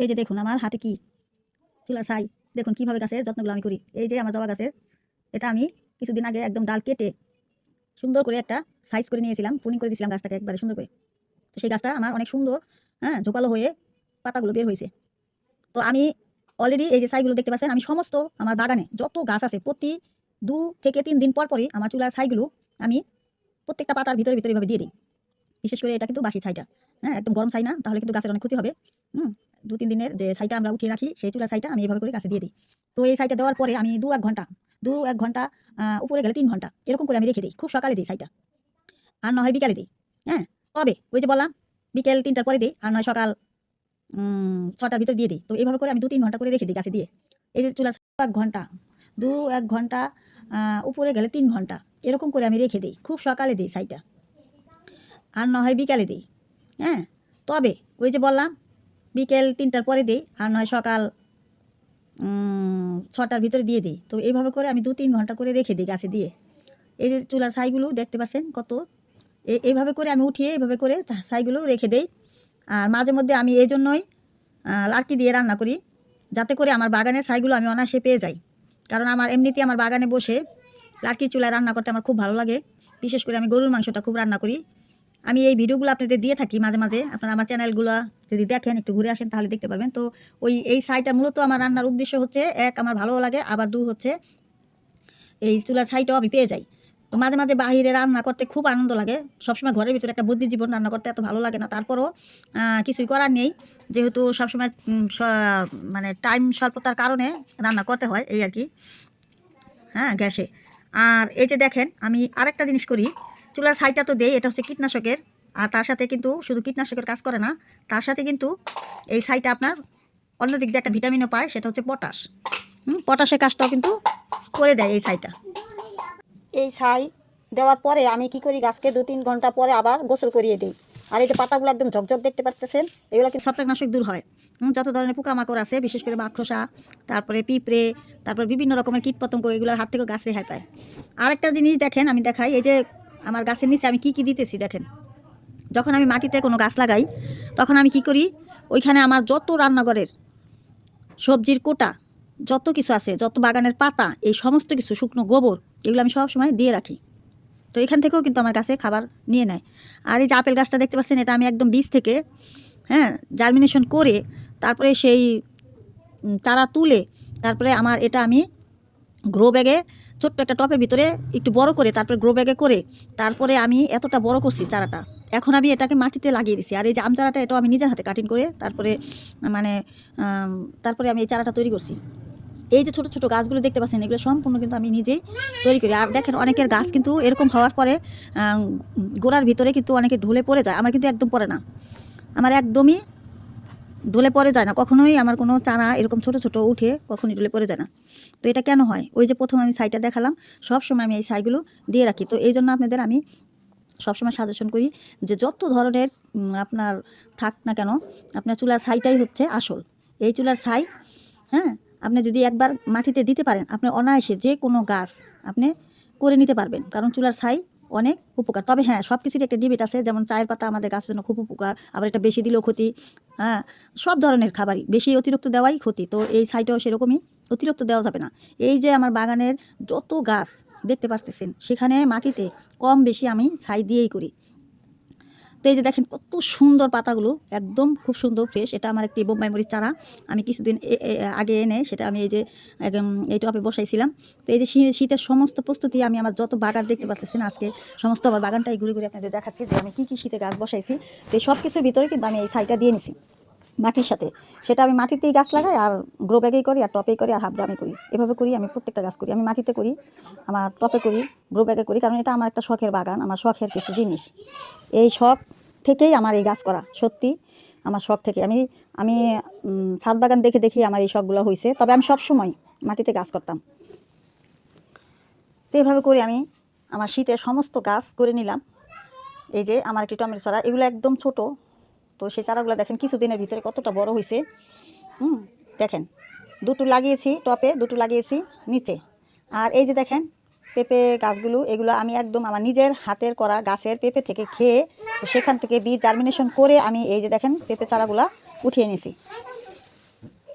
এই যে দেখুন, আমার হাতে কি চুলার ছাই? দেখুন কীভাবে গাছের যত্নগুলো আমি করি। এই যে আমার জবা গাছের, এটা আমি কিছুদিন আগে একদম ডাল কেটে সুন্দর করে একটা সাইজ করে নিয়েছিলাম পুনিং করে দিয়েছিলাম গাছটাকে একবারে সুন্দর করে। তো সেই গাছটা আমার অনেক সুন্দর হ্যাঁ ঝোপালো হয়ে পাতাগুলো বের হয়েছে। তো আমি অলরেডি এই যে ছাইগুলো দেখতে পাচ্ছেন, আমি সমস্ত আমার বাগানে যত গাছ আছে, প্রতি দু থেকে তিন দিন পর পরই আমার চুলার ছাইগুলো আমি প্রত্যেকটা পাতার ভিতরে ভিতরে এভাবে দিয়ে দিই। বিশেষ করে এটা কিন্তু বাসি ছাইটা হ্যাঁ একদম গরম ছাই না, তাহলে কিন্তু গাছের অনেক ক্ষতি হবে। হুম দু তিন দিনের যে সাইটা আমরা উঠিয়ে রাখি, সেই চুলার সাইটা আমি এইভাবে করে গাছে দিয়ে দিই। তো এই ছাইটা দেওয়ার পরে আমি দু এক ঘণ্টা দু এক ঘণ্টা উপরে গেলে তিন ঘণ্টা, এরকম করে আমি রেখে দিই। খুব সকালে দিই সাইটা আর না হয় বিকালে দিই হ্যাঁ? তবে ওই যে বললাম, বিকেল তিনটার পরে দিই, আর নয় সকাল ছটার ভিতর দিয়ে দিই। তো এইভাবে করে আমি দু তিন ঘণ্টা করে রেখে দিই গাছে দিয়ে। এই যে চুলা এক ঘণ্টা দু এক ঘণ্টা উপরে গেলে তিন ঘণ্টা, এরকম করে আমি রেখে দিই। খুব সকালে দিই সাইটা আর না হয় বিকালে দিই হ্যাঁ? তবে ওই যে বললাম বিকেল তিনটার পরে দিই আর নয় সকাল ছটার ভিতরে দিয়ে দিই। তো এইভাবে করে আমি দু তিন ঘণ্টা করে রেখে দিই গাছে দিয়ে। এই যে চুলার ছাইগুলো দেখতে পাচ্ছেন কত? এইভাবে করে আমি উঠিয়ে এইভাবে করে ছাইগুলো রেখে দেই। আর মাঝে মধ্যে আমি এই জন্যই লাড়কি দিয়ে রান্না করি। যাতে করে আমার বাগানের ছাইগুলো আমি অনায়াসে পেয়ে যাই। কারণ আমার এমনিতেই আমার বাগানে বসে লাড়কি চুলায় রান্না করতে আমার খুব ভালো লাগে। বিশেষ করে আমি গরুর মাংসটা খুব রান্না করি। আমি এই ভিডিওগুলো আপনাদের দিয়ে থাকি মাঝে মাঝে। আপনারা আমার চ্যানেলগুলো যদি দেখেন, একটু ঘুরে আসেন, তাহলে দেখতে পারবেন। তো ওই, এই ছাইটা মূলত আমার রান্নার উদ্দেশ্য হচ্ছে, এক, আমার ভালো লাগে, আবার দু হচ্ছে, এই চুলার ছাইটাও আমি পেয়ে যাই। তো মাঝে মাঝে বাহিরে রান্না করতে খুব আনন্দ লাগে। সবসময় ঘরের ভিতরে একটা বুদ্ধি জীবন রান্না করতে এত ভালো লাগে না। তারপরও কিছুই করার নেই। যেহেতু সবসময় মানে টাইম স্বল্পতার কারণে রান্না করতে হয়, এই আর কি। হ্যাঁ গ্যাসে। আর এই যে দেখেন, আমি আরেকটা জিনিস করি। চুলার ছাইটা তো দেয় এটা হচ্ছে কীটনাশকের। আর তার সাথে কিন্তু শুধু কীটনাশকের কাজ করে না তার সাথে কিন্তু এই ছাইটা আপনার অন্য দিক দিয়ে একটা ভিটামিনও পায় সেটা হচ্ছে পটাশ। হুম, পটাশের কাজটাও কিন্তু করে দেয় এই ছাইটা। এই ছাই দেওয়ার পরে আমি কি করি গাছকে দু তিন ঘণ্টা পরে আবার গোসল করিয়ে দিই। আর এই যে পাতাগুলো একদম ঝকঝক দেখতে পাচ্ছেন এগুলো কিন্তু ছত্রাকনাশক দূর হয়। হুম, যত ধরনের পোকামাকড় আছে বিশেষ করে মাকড়সা তারপরে পিঁপড়ে তারপর বিভিন্ন রকমের কীটপতঙ্গ এগুলোর হাত থেকে গাছ রেহাই পায়। আরেকটা জিনিস দেখেন আমি দেখাই এই যে আমার গাছের নিচে আমি কি কি দিতেছি দেখেন। যখন আমি মাটিতে কোনো গাছ লাগাই, তখন আমি কি করি? ওইখানে আমার যত রান্নাঘরের সবজির কোটা, যত কিছু আছে, যত বাগানের পাতা, এই সমস্ত কিছু, শুকনো গোবর, এগুলো আমি সব সময় দিয়ে রাখি। তো এখান থেকেও কিন্তু আমার গাছে খাবার নিয়ে নেয়। আর এই যে আপেল গাছটা দেখতে পাচ্ছেন, এটা আমি একদম বীজ থেকে হ্যাঁ জার্মিনেশন করে, তারপরে সেই চারা তুলে, তারপরে আমার এটা আমি গ্রো ব্যাগে ছোট্ট একটা টপের ভিতরে একটু বড় করে, তারপরে গ্রো ব্যাগে করে, তারপরে আমি এতটা বড় করছি চারাটা। এখন আমি এটাকে মাটিতে লাগিয়ে দিছি। আর এই যে আম চারাটা, এটাও আমি নিজের হাতে কাটিং করে তারপরে মানে তারপরে আমি এই চারাটা তৈরি করছি। এই যে ছোট ছোট গাছগুলো দেখতে পাচ্ছেন, এগুলো সম্পূর্ণ কিন্তু আমি নিজেই তৈরি করি। আর দেখেন, অনেকের গাছ কিন্তু এরকম হওয়ার পরে গোড়ার ভিতরে কিন্তু অনেকে ঢুলে পড়ে যায়। আমার কিন্তু একদম পড়ে না। আমার একদমই ঢলে পড়ে যায় না। কখনোই আমার কোনো চারা এরকম ছোট ছোট উঠে কখনোই ঢলে পড়ে যায় না। তো এটা কেন হয়? ওই যে প্রথম আমি সাইটা দেখালাম সব সময় আমি এই সাইগুলো দিয়ে রাখি। তো এই জন্য আপনাদের আমি সবসময় সাজেশন করি যে যত ধরনের আপনার থাক না কেন, আপনার চুলার ছাইটাই হচ্ছে আসল। এই চুলার ছাই হ্যাঁ আপনি যদি একবার মাটিতে দিতে পারেন, আপনি অনায়াসে যে কোনো গাছ আপনি করে নিতে পারবেন। কারণ চুলার ছাই অনেক উপকার। তবে হ্যাঁ সব কিছুরই একটা ডিবেট আছে, যেমন চায়ের পাতা আমাদের গাছের জন্য খুব উপকার, আবার এটা বেশি দিলেও ক্ষতি হ্যাঁ সব ধরনের খাবারই। বেশি অতিরিক্ত দেওয়াই ক্ষতি, তো এই ছাইটাও সেরকমই, অতিরিক্ত দেওয়া যাবে না। এই যে আমার বাগানের যত গাছ, দেখতে পাচ্ছেন সেখানে মাটিতে কম বেশি আমি ছাই দিয়েই করি। তো এই যে দেখেন কত সুন্দর পাতাগুলো, একদম খুব সুন্দর ফ্রেশ এটা আমার একটি বোম্বাই মরিচ চারা। আমি কিছুদিন আগে এনে সেটা আমি এই যে এই টপে বসাইছিলাম। তো এই যে শীতের সমস্ত প্রস্তুতি আমি আমার যত বাগান দেখতে পাচ্ছি না আজকে সমস্ত আমার বাগানটাই ঘুরে ঘুরে আপনাদের দেখাচ্ছি যে আমি কী কী শীতে গাছ বসাইছি। তো এই সব কিছুর ভিতরে কিন্তু আমি এই সাইডটা দিয়ে নিছি। মাটির সাথে। সেটা আমি মাটিতেই গাছ লাগাই আর গ্রো ব্যাগেই করি আর টপেই করি আর হাফ ড্রামে করি। এভাবে করি আমি প্রত্যেকটা গাছ করি। আমি মাটিতে করি, আমার টপে করি গ্রো ব্যাগে করি। কারণ এটা আমার একটা শখের বাগান, আমার শখের কিছু জিনিস। এই শখ থেকেই আমার এই গাছ করা, সত্যি আমার শখ থেকে। আমি আমি ছাদ বাগান দেখে দেখেই আমার এই শখগুলো হয়েছে তবে আমি সব সময় মাটিতে গাছ করতাম। তো এইভাবে করে আমি আমার শীতের সমস্ত গাছ করে নিলাম। এই যে আমার একটি টমেটো চারা, এগুলো একদম ছোট তো সেই চারাগুলো দেখেন কিছুদিনের ভিতরে কতটা বড় হয়েছে হুম, দেখেন, দুটো লাগিয়েছি টপে, দুটো লাগিয়েছি নিচে। আর এই যে দেখেন, পেঁপে গাছগুলো, এগুলো আমি একদম আমার নিজের হাতের করা গাছের পেঁপে থেকে খেয়ে সেখান থেকে বীজ জার্মিনেশন করে আমি এই যে দেখেন পেঁপে চারাগুলো উঠিয়ে নিয়েছি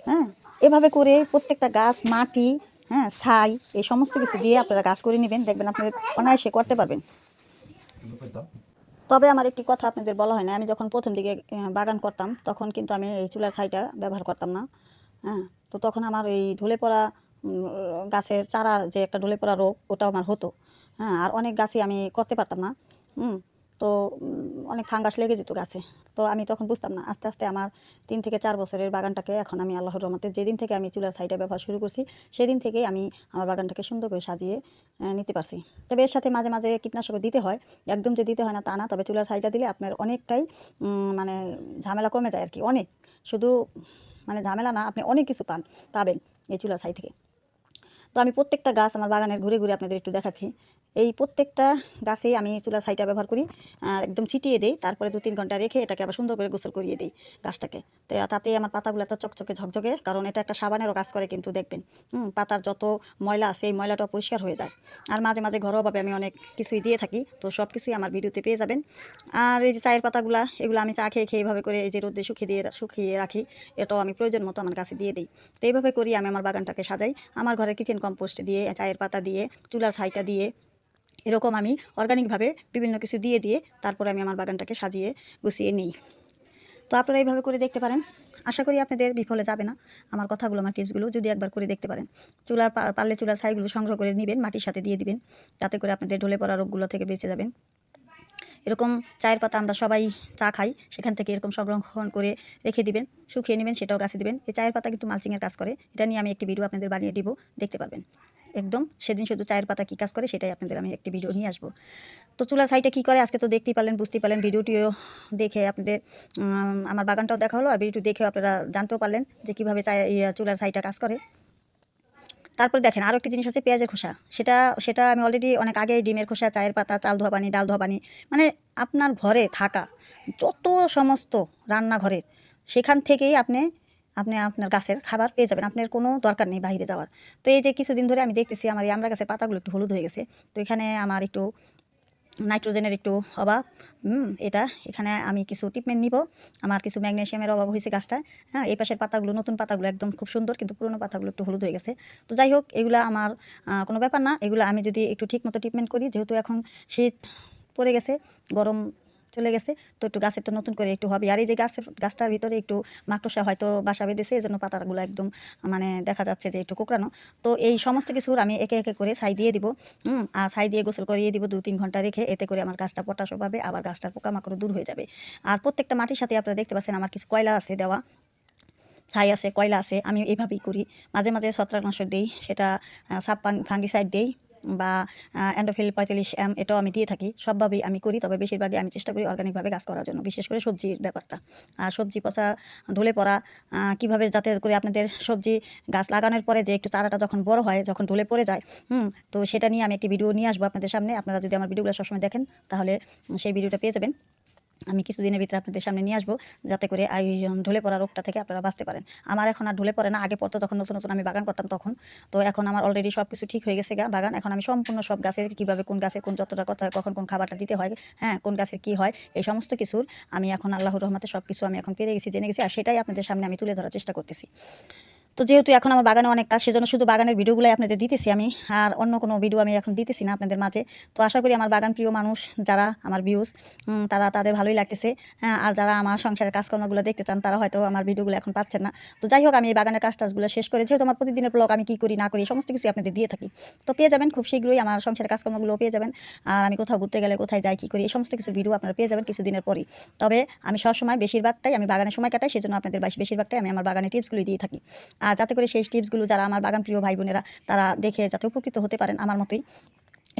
হ্যাঁ এভাবে করে প্রত্যেকটা গাছ, মাটি হ্যাঁ ছাই, এই সমস্ত কিছু দিয়ে আপনারা গাছ করে নেবেন। দেখবেন আপনারা অনায়াসে করতে পারবেন। তবে আমার একটি কথা আপনাদের বলা হয় না। আমি যখন প্রথম দিকে বাগান করতাম, তখন কিন্তু আমি এই চুলার ছাইটা ব্যবহার করতাম না। হ্যাঁ তো তখন আমার এই ঢুলে পড়া গাছের চারা যে একটা ঢুলে পড়া রোগ, ওটাও আমার হতো। হ্যাঁ আর অনেক গাছই আমি করতে পারতাম না। হুম তো অনেক ফাঙ্গাস লেগে যেত গাছে। তো আমি তখন বুঝতাম না, আস্তে আস্তে আমার তিন থেকে চার বছরের বাগানটাকে এখন আমি আল্লাহর রহমতে যেদিন থেকে আমি চুলার সাইডে ব্যবহার শুরু করছি, সেদিন থেকেই আমি আমার বাগানটাকে সুন্দর করে সাজিয়ে নিতে পারছি। তবে এর সাথে মাঝে মাঝে কীটনাশকও দিতে হয়, একদম যে দিতে হয় না তা না, তবে চুলার সাইডটা দিলে আপনার অনেকটাই মানে ঝামেলা কমে যায় আর কি অনেক। শুধু মানে ঝামেলা না, আপনি অনেক কিছু পান, পাবেন এই চুলার ছাই থেকে। তো আমি প্রত্যেকটা গাছ আমার বাগানের ঘুরে ঘুরে আপনাদের একটু দেখাচ্ছি। এই প্রত্যেকটা গাছেই আমি চুলার ছাইটা ব্যবহার করি একদম ছিটিয়ে দিই, তারপরে দু তিন ঘণ্টা রেখে এটাকে আবার সুন্দর করে গোসল করিয়ে দিই গাছটাকে। তো তাতে আমার পাতাগুলো এত চকচকে ঝকঝকে, কারণ এটা একটা সাবানেরও কাজ করে কিন্তু দেখবেন। পাতার যত ময়লা আছে, এই ময়লাটা পরিষ্কার হয়ে যায়। আর মাঝে মাঝে ঘরোয়াভাবে আমি অনেক কিছুই দিয়ে থাকি, তো সব কিছুই আমার ভিডিওতে পেয়ে যাবেন। আর এই যে চায়ের পাতাগুলা, এগুলো আমি চা খেয়ে খেয়ে এভাবে করে এই যে রোদে শুকিয়ে দিয়ে, শুকিয়ে রাখি, এটাও আমি প্রয়োজন মতো আমার কাছে দিয়ে দিই। তো এইভাবে করি আমি আমার বাগানটাকে সাজাই। আমার ঘরে কিচেন কম্পোস্ট দিয়ে, চায়ের পাতা দিয়ে চুলার ছাইটা দিয়ে, এরকম আমি অর্গানিকভাবে বিভিন্ন কিছু দিয়ে দিয়ে তারপরে আমি আমার বাগানটাকে সাজিয়ে গুছিয়ে নিই। তো আপনারা এইভাবে করে দেখতে পারেন। আশা করি আপনাদের বিফলে যাবে না। আমার কথাগুলো, আমার টিপসগুলো যদি একবার করে দেখতে পারেন। চুলার পারলে চুলার ছাইগুলো সংগ্রহ করে নেবেন, মাটির সাথে দিয়ে দিবেন। যাতে করে আপনাদের ঢলে পড়া রোগগুলো থেকে বেঁচে যাবেন। এরকম চায়ের পাতা আমরা সবাই চা খাই সেখান থেকে এরকম সংরক্ষণ করে রেখে দিবেন শুকিয়ে নেবেন সেটাও গাছে দিবেন। এই চায়ের পাতা কিন্তু মালচিংয়ের কাজ করে। এটা নিয়ে আমি একটি ভিডিও আপনাদের বানিয়ে দিব দেখতে পারবেন। একদম সেদিন শুধু চায়ের পাতা কী কাজ করে সেটাই আপনাদের আমি একটি ভিডিও নিয়ে আসব। তো চুলার সাইডে কী করে? আজকে তো দেখতেই পারলেন বুঝতেই পারলেন ভিডিওটিও দেখে আপনাদের আমার বাগানটাও দেখা হলো। আর ভিডিওটি দেখেও আপনারা জানতেও পারলেন যে কীভাবে চায় ইয়ে, চুলার সাইডটা কাজ করে। তারপর দেখেন আরও একটি জিনিস আছে, পেঁয়াজের খোসা। সেটা সেটা আমি অলরেডি অনেক আগে ডিমের খোসা, চায়ের পাতা, চাল ধোয়া পানি, ডাল ধোয়া পানি মানে আপনার ঘরে থাকা যত সমস্ত রান্নাঘরের, সেখান থেকেই আপনি আপনি আপনার গাছের খাবার পেয়ে যাবেন। আপনার কোনো দরকার নেই বাইরে যাওয়ার। তো এই যে কিছুদিন ধরে আমি দেখতেছি, আমার এই আমরা গাছের পাতাগুলো একটু হলুদ হয়ে গেছে। তো এখানে আমার একটু নাইট্রোজেনের একটু অভাব। এটা এখানে আমি কিছু ট্রিটমেন্ট নিব। আমার কিছু ম্যাগনেশিয়ামের অভাব হয়েছে গাছটায়। হ্যাঁ এই পাশের পাতাগুলো, নতুন পাতাগুলো একদম খুব সুন্দর, কিন্তু পুরনো পাতাগুলো একটু হলুদ হয়ে গেছে। তো যাই হোক, এগুলো আমার কোনো ব্যাপার না। এগুলো আমি যদি একটু ঠিক মতো ট্রিটমেন্ট করি, যেহেতু এখন শীত পড়ে গেছে, গরম চলে গেছে। তো একটু গাছের তো নতুন করে একটু হবে। আর এই যে গাছের, গাছটার ভিতরে একটু মাকড়সা হয়তো বাসা বেঁধেছে এই জন্য পাতাগুলো একদম মানে দেখা যাচ্ছে যে একটু কোকড়ানো। তো এই সমস্ত কিছুর আমি একে একে করে ছাই দিয়ে দিব, হুম? আর ছাই দিয়ে গোসল করিয়ে দিব দু তিন ঘণ্টা রেখে, এতে করে আমার গাছটা পটাশও পাবে আবার গাছটার পোকামাকড় দূর হয়ে যাবে। আর প্রত্যেকটা মাটির সাথে আপনারা দেখতে পাচ্ছেন আমার কিছু কয়লা আছে দেওয়া। ছাই আছে, কয়লা আছে, আমি এইভাবেই করি। মাঝে মাঝে ছত্রাকনাশক দিই, সেটা সাপ ফাঙ্গিসাইড দিই। বা অ্যান্ডোফিল পঁয়তাল্লিশ এম এটাও আমি দিয়ে থাকি। সবভাবেই আমি করি, তবে বেশিরভাগই আমি চেষ্টা করি অর্গানিকভাবে গাছ করার জন্য, বিশেষ করে সবজির ব্যাপারটা। আর সবজি পচা ঢলে পড়া কীভাবে যাতে করে আপনাদের সবজি গাছ লাগানোর পরে যে একটু চারাটা যখন বড় হয়, যখন ঢলে পড়ে যায়, হুম, তো সেটা নিয়ে আমি একটি ভিডিও নিয়ে আসব আপনাদের সামনে। আপনারা যদি আমার ভিডিওগুলো সবসময় দেখেন, তাহলে সেই ভিডিওটা পেয়ে যাবেন। আমি কিছুদিনের ভিতরে আপনাদের সামনে নিয়ে আসব, যাতে করে এই ঢলে পড়া রোগটা থেকে আপনারা বাঁচতে পারেন। আমার এখন আর ঢলে পড়ে না, আগে পড়তো, তখন নতুন নতুন আমি বাগান করতাম তখন। তো এখন আমার অলরেডি সব কিছু ঠিক হয়ে গেছে গা বাগান। এখন আমি সম্পূর্ণ সব গাছের কীভাবে কোন গাছের কোন যতটা কথা, কখন কোন খাবারটা দিতে হয় হ্যাঁ কোন গাছের কী হয়, এই সমস্ত কিছুর আমি এখন আল্লাহর রহমতে সব কিছু আমি এখন পেরে গেছি, জেনে গেছি, আর সেটাই আপনাদের সামনে আমি তুলে ধরার চেষ্টা করতেছি। তো যেহেতু এখন আমার বাগানে অনেক কাজ, সেজন্য শুধু বাগানের ভিডিওগুলোই আপনাদের দিতেছি আমি। আর অন্য কোনো ভিডিও আমি এখন দিতেছি না আপনাদের মাঝে। তো আশা করি আমার বাগান প্রিয় মানুষ যারা আমার ভিউজ তারা তাদের ভালোই লাগতেছে। হ্যাঁ আর যারা আমার সংসারের কাজকর্মগুলো দেখতে চান, তারা হয়তো আমার ভিডিওগুলো এখন পাচ্ছেন না। তো যাই হোক, আমি এই বাগানের কাজ টাজগুলো শেষ করে, যেহেতু আমার প্রতিদিনের ব্লগ আমি কী করি, না করি, সমস্ত কিছু আপনাদের দিয়ে থাকি। তো পেয়ে যাবেন, খুব শীঘ্রই আমার সংসারের কাজকর্মগুলো পেয়ে যাবেন। আর আমি কোথাও ঘুরতে গেলে, কোথায় যাই, কী করি, এই সমস্ত কিছু ভিডিও আপনারা পেয়ে যাবেন কিছুদিনের পরই। তবে আমি সবসময় বেশিরভাগটাই আমি বাগানের সময় কাটাই, সেজন্য আপনাদের বেশিরভাগটাই আমি আমার বাগানের টিপসগুলো দিয়ে থাকি। যাতে করে সেই টিপসগুলো যারা আমার বাগান প্রিয় ভাই বোনেরা, তারা দেখে যাতে উপকৃত হতে পারেন আমার মতোই।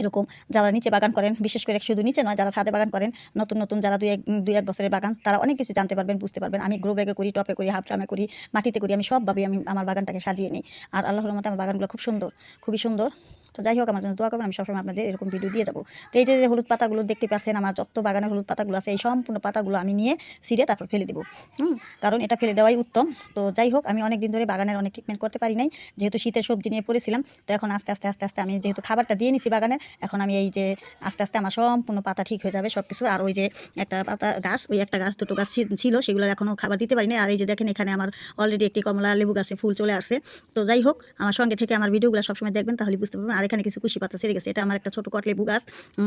এরকম যারা নিচে বাগান করেন, বিশেষ করে শুধু নিচে নয়, যারা ছাদে বাগান করেন, নতুন নতুন যারা দুই এক দুই এক বছরের বাগান, তারা অনেক কিছু জানতে পারবেন, বুঝতে পারবেন। আমি গ্রো ব্যাগে করি টপে করি হাফ ড্রামে করি, মাটিতে করি, আমি সবভাবেই আমি আমার বাগানটাকে সাজিয়ে নিই। আর আল্লাহর মতো আমার বাগানগুলো খুব সুন্দর, খুবই সুন্দর। তো যাই হোক, আমার জন্য দোয়া করবেন, আমি সবসময় আপনাদের এরকম ভিডিও দিয়ে যাব। তো এই যে হলুদ পাতাগুলো দেখতে পাচ্ছেন, আমার যত বাগানের হলুদ পাতাগুলো আছে, এই সম্পূর্ণ পাতাগুলো আমি নিয়ে ছিঁড়ে তারপর ফেলে দেবো। হুম, কারণ এটা ফেলে দেওয়াই উত্তম। তো যাই হোক, আমি অনেক দিন ধরে বাগানের অনেক ট্রিটমেন্ট করতে পারি নাই, যেহেতু শীতের সবজি নিয়ে পড়েছিলাম, তো এখন আস্তে আস্তে আস্তে আস্তে আমি যেহেতু খাবারটা দিয়ে নিছি বাগানের, এখন আমি এই যে আস্তে আস্তে আমার সম্পূর্ণ পাতা ঠিক হয়ে যাবে সব কিছু আর ওই যে একটা পাতা গাছ, ওই একটা গাছ, দুটো গাছ ছিল সেগুলোর এখনও খাবার দিতে পারিনি। আর এই যে দেখেন, এখানে আমার অলরেডি একটি কমলা লেবু গাছে ফুল চলে আসছে। তো যাই হোক, আমার সঙ্গে থেকে আমার ভিডিওগুলো সবসময় দেখবেন, তাহলে বুঝতে পারবেন। আর এখানে কিছু কুশি পাতা ছেড়ে গেছে। এটা আমার একটা ছোটো কট লেবু গাছ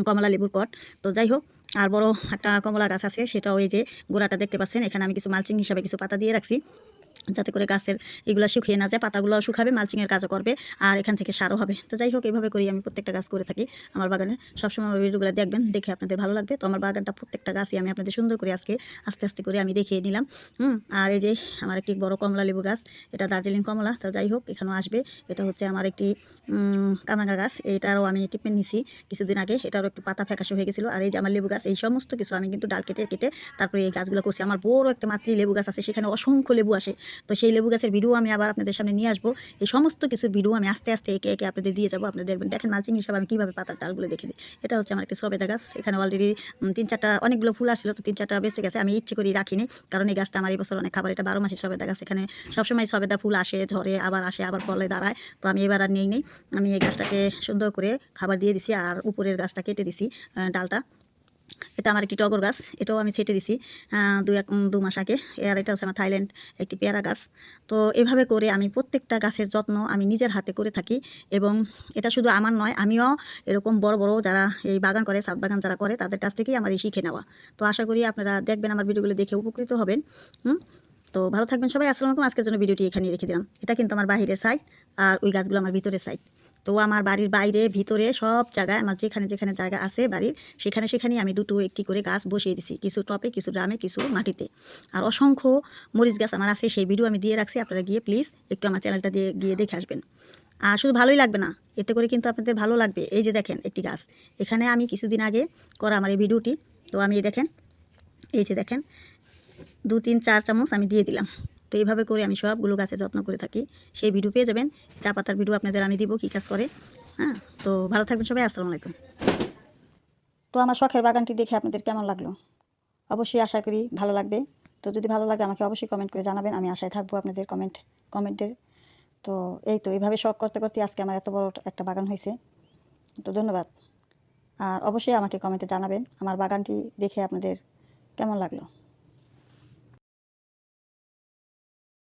কমলা লেবুর কট। তো যাই হোক, আর বড় একটা কমলা গাছ আছে, সেটা ওই যে গোড়াটা দেখতে পাচ্ছেন। এখানে আমি কিছু মালচিং হিসাবে কিছু পাতা দিয়ে রাখছি। যাতে করে গাছের এগুলো শুকিয়ে না যায়, পাতাগুলো শুকাবে মালচিংয়ের কাজও করবে, আর এখান থেকে সারও হবে। তো যাই হোক এইভাবে করি আমি প্রত্যেকটা গাছ করে থাকি। আমার বাগানে সবসময় আমার ভিডিওগুলো দেখবেন, দেখে আপনাদের ভালো লাগবে। তো আমার বাগানটা প্রত্যেকটা গাছই আমি আপনাদের সুন্দর করে আজকে, আস্তে আস্তে করে আমি দেখিয়ে নিলাম। হুম, আর এই যে আমার একটি বড় কমলা লেবু গাছ, এটা দার্জিলিং কমলা, তো যাই হোক, এখানেও আসবে। এটা হচ্ছে আমার একটি কামরাঙ্গা গাছ, এটারও আমি ট্রিটমেন্ট নিছি কিছুদিন আগে। এটারও একটু পাতা ফ্যাকাশে হয়ে গেছিল। আর এই যে আমার লেবু গাছ, এই সমস্ত কিছু আমি কিন্তু ডাল কেটে কেটে তারপরে এই গাছগুলো করছি। আমার বড় একটা মাতৃ লেবু গাছ আছে, সেখানে অসংখ্য লেবু আসে। তো সেই লেবু গাছের ভিডিও আমি আবার আপনাদের সামনে নিয়ে আসব। এই সমস্ত কিছুর ভিডিও আমি আস্তে আস্তে একে একে আপনাদের দিয়ে যাব। আপনাদের দেখবেন, দেখেন মালচিং হিসাবে আমি কীভাবে পাতার ডালগুলো দেখে দিই। এটা হচ্ছে আমার একটি সবেদা গাছ। এখানে অলরেডি তিন চারটা, অনেকগুলো ফুল আসছিল, তো তিন চারটা বেঁচে গেছে। আমি ইচ্ছে করি রাখিনি, কারণ এই গাছটা আমার এই বছর অনেক খাবার। এটা বারো মাসের সবেদা গাছ। এখানে সবসময় সবেদা ফুল আসে ধরে আবার আসে, আবার ফলে দাঁড়ায়। তো আমি এবার আর নেই নেই। আমি এই গাছটাকে সুন্দর করে খাবার দিয়ে দিছি আর উপরের গাছটা কেটে দিছি ডালটা। এটা আমার একটি টগর গাছ, এটাও আমি ছেটে দিছি দু এক দু মাস আগে। আর এটা হচ্ছে আমার থাইল্যান্ড একটি পেয়ারা গাছ। তো এভাবে করে আমি প্রত্যেকটা গাছের যত্ন আমি নিজের হাতে করে থাকি এবং এটা শুধু আমার নয়, আমিও এরকম বড় বড় যারা এই বাগান করে সাত বাগান যারা করে, তাদের কাছ থেকেই আমার এই শিখে নেওয়া। তো আশা করি আপনারা দেখবেন আমার ভিডিওগুলো দেখে উপকৃত হবেন। হুম? তো ভালো থাকবেন সবাই। আসসালামু আজকের জন্য ভিডিওটি এখানে রেখে দিলাম। এটা কিন্তু আমার বাহিরের সাইড আর ওই গাছগুলো আমার ভিতরের সাইড তো আমার বাড়ির বাইরে, ভিতরে সব জায়গায় আমার যেখানে যেখানে জায়গা আছে বাড়ির, সেখানে সেখানেই আমি দুটো একটি করে গাছ বসিয়ে দিছি, কিছু টপে, কিছু ড্রামে, কিছু মাটিতে। আর অসংখ্য মরিচ গাছ আমার আছে, সেই ভিডিও আমি দিয়ে রাখছি, আপনারা গিয়ে প্লিজ একটু আমার চ্যানেলটা দিয়ে গিয়ে দেখে আসবেন। আর শুধু ভালোই লাগবে না, এতে করে কিন্তু আপনাদের ভালো লাগবে, এই যে দেখেন একটি গাছ। এখানে আমি কিছুদিন আগে করা আমার এই ভিডিওটি, তো আমি দেখেন, এই যে দেখেন, দু, তিন, চার চামচ আমি দিয়ে দিলাম। তো এইভাবে করে আমি সবগুলো গাছের যত্ন করে থাকি। সেই ভিডিও পেয়ে যাবেন। চা পাতার ভিডিও আপনাদের আমি দিব কী কাজ করে। হ্যাঁ তো ভালো থাকবেন সবাই, আসসালামু আলাইকুম। তো আমার শখের বাগানটি দেখে আপনাদের কেমন লাগল? অবশ্যই আশা করি ভালো লাগবে। তো যদি ভালো লাগে আমাকে অবশ্যই কমেন্ট করে জানাবেন। আমি আশায় থাকব আপনাদের কমেন্ট কমেন্টের তো এই তো এইভাবে শখ করতে করতে আজকে আমার এত বড় একটা বাগান হয়েছে। তো ধন্যবাদ। আর অবশ্যই আমাকে কমেন্টে জানাবেন আমার বাগানটি দেখে আপনাদের কেমন লাগল।